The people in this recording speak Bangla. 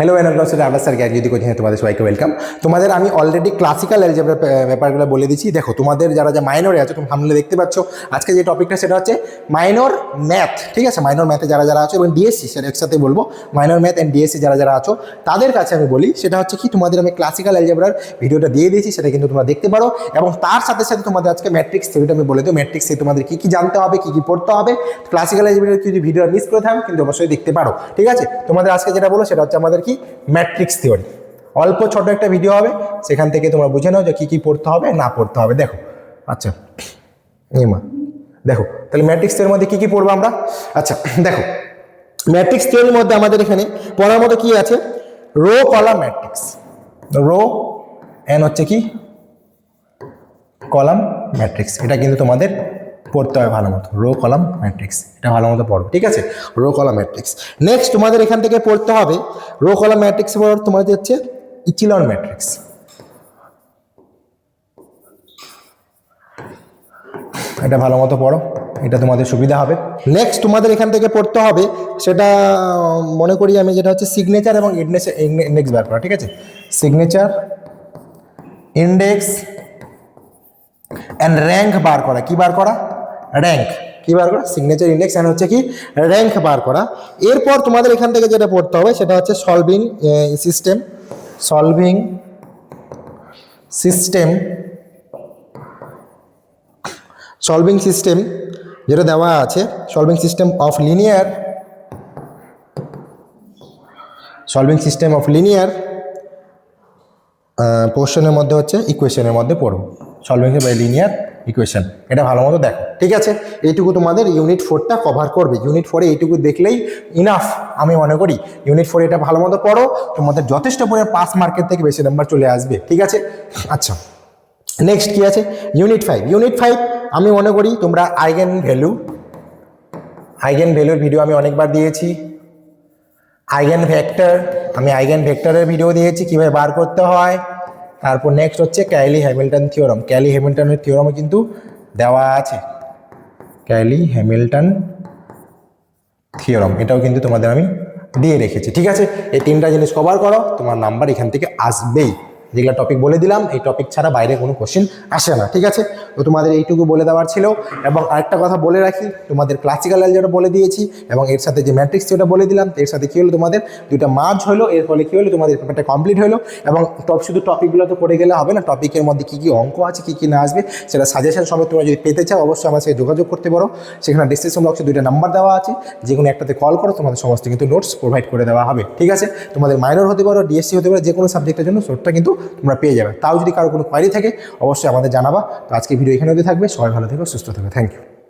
হ্যালো এন্ড ওয়েলকাম সেটা আবার স্যার জ্ঞান যদি কোচিং তোমাদের সবাইকে ওয়েলকাম তোমাদের আমি অলরেডি ক্লাসিক্যাল অ্যালজেব্রা ব্যাপারগুলো বলে দিচ্ছি। দেখো, তোমাদের যারা যা মাইনরে আছে তুমি সামনে দেখতে পাচ্ছ, আজকে যে টপিকটা সেটা হচ্ছে মাইনর ম্যাথ ঠিক আছে? মাইনর ম্যাথে যারা যারা আছো, এবং ডিএসসি সেটা একসাথে বলব মাইনর ম্যাথ অ্যান্ড ডিএসসি যারা যারা আছো, তাদের কাছে আমি বলি, সেটা হচ্ছে কি, তোমাদের আমি ক্লাসিক্যাল অ্যালজেব্রার ভিডিওটা দিয়ে দিয়েছি, সেটা কিন্তু তোমরা দেখতে পারো, এবং তার সাথে সাথে তোমাদের আজকে ম্যাট্রিক্স থিওরিটা আমি বলে দিই ম্যাট্রিক্স তোমাদের কী কী জানতে হবে, কী কী পড়তে হবে ক্লাসিক্যাল অ্যালজেব্রার যদি ভিডিও মিস করে থাকো, কিন্তু অবশ্যই দেখতে পারো, ঠিক আছে? তোমাদের আজকে যেটা বলো সেটা হচ্ছে আমাদের ম্যাট্রিক্স থিওরি অল্প ছোট একটা ভিডিও হবে, সেখান থেকে তোমরা বুঝে নাও যে কী কী পড়তে হবে, না পড়তে হবে। দেখো আচ্ছা এই মা, দেখো, তাহলে ম্যাট্রিক্স থিওরির মধ্যে কী কী পড়ব আমরা? আচ্ছা দেখো ম্যাট্রিক্স থিওরির মধ্যে আমাদের এখানে পড়ার মতো কি আছে? Row column matrix row N হচ্ছে কি? কলাম ম্যাট্রিক্স এটা কিন্তু তোমাদের পড়তে হয় ভালো মতো। রো কলাম ম্যাট্রিক্স এটা ভালো মতো পড়ো, ঠিক আছে? রো কলাম ম্যাট্রিক্স নেক্সট তোমাদের এখান থেকে পড়তে হবে রো কলাম ম্যাট্রিক্স পর তোমাদের হচ্ছে ইচিলন ম্যাট্রিক্স এটা ভালো মতো পড়ো, এটা তোমাদের সুবিধা হবে। নেক্সট তোমাদের এখান থেকে পড়তে হবে, সেটা মনে করি আমি যেটা হচ্ছে সিগনেচার এবং ইন্ডেক্স বার করা, ঠিক আছে? সিগনেচার ইন্ডেক্স অ্যান্ড র্যাঙ্ক বার করা। কি বার করা? র্যাঙ্ক কি বার করা? সিগনেচার ইন্ডেক্স অ্যান্ড হচ্ছে কি? র্যাঙ্ক বার করা। এরপর তোমাদের এখান থেকে যেটা পড়তে হবে, সেটা হচ্ছে solving system solving system solving system যেটা দেওয়া আছে solving system of linear solving system of linear পোর্শনের মধ্যে হচ্ছে ইকুয়েশনের মধ্যে পড়ব সলভিং বাই লিনিয়ার ইকুয়েশন এটা ভালো মতো দেখো, ঠিক আছে? এইটুকু তোমাদের ইউনিট ফোরটা কভার করবে। ইউনিট ফোরে এইটুকু দেখলেই ইনাফ আমি মনে করি। ইউনিট ফোরে এটা ভালো মতো পড়ো, তোমাদের যথেষ্ট পরিমাণ পাস মার্কেট থেকে বেশি নাম্বার চলে আসবে, ঠিক আছে? আচ্ছা নেক্সট কি আছে? ইউনিট ফাইভ ইউনিট ফাইভ আমি মনে করি তোমরা আইগেন ভ্যালু, আইগেন ভ্যালুর ভিডিও আমি অনেকবার দিয়েছি। আইগেন ভেক্টর, আমি আইগেন ভেক্টরের ভিডিও দিয়েছি, কীভাবে বার করতে হয়। তারপর নেক্সট হচ্ছে ক্যালি হ্যামিল্টন থিওরাম ক্যালি হ্যামিল্টনের থিওরামও কিন্তু দেওয়া আছে। ক্যালি হ্যামিল্টন থিওরাম এটাও কিন্তু তোমাদের আমি দিয়ে রেখেছি। ঠিক আছে? এই তিনটা জিনিস কভার করো, তোমার নাম্বার এখান থেকে আসবেই। যেগুলো টপিক বলে দিলাম, এই টপিক ছাড়া বাইরে কোনো কোশ্চেন আসে না, ঠিক আছে? তো তোমাদের এইটুকু বলে দেওয়ার ছিল। এবং আরেকটা কথা বলে রাখি, তোমাদের ক্লাসিক্যাল যেটা বলে দিয়েছি, এবং এর সাথে যে ম্যাট্রিক্স যেটা বলে দিলাম, এর সাথে কী হলো তোমাদের? দুইটা মার্জ হলো, এর ফলে কী হলো, তোমাদের পেপারটা কমপ্লিট হলো। এবং টপ শুধু টপিকগুলো তো পড়ে গেলে হবে না টপিকের মধ্যে কী কী অঙ্ক আছে, কী কী না আসবে, সেটা সাজেশন সমেত তোমরা যদি পেতে চাও, অবশ্যই আমার সাথে যোগাযোগ করতে পারো। সেখানে ডিসক্রিপশন বক্সে দুইটা নাম্বার দেওয়া আছে, যে কোনো একটাতে কল করো, তোমাদের সমস্ত কিন্তু নোটস প্রোভাইড করে দেওয়া হবে, ঠিক আছে? তোমাদের মাইনর হতে পারো ডিএসসি হতে পারো, যে কোনো সাবজেক্টের জন্য নোটটা কিন্তু তোমরা পেয়ে যাবে। তাও যদি কারও কোনো কোয়ারি থাকে, অবশ্যই আমাদের জানাবা। তো আজকে ভিডিও এখানে থাকবে। সবাই ভালো থেকো, সুস্থ থাকবে থ্যাংক ইউ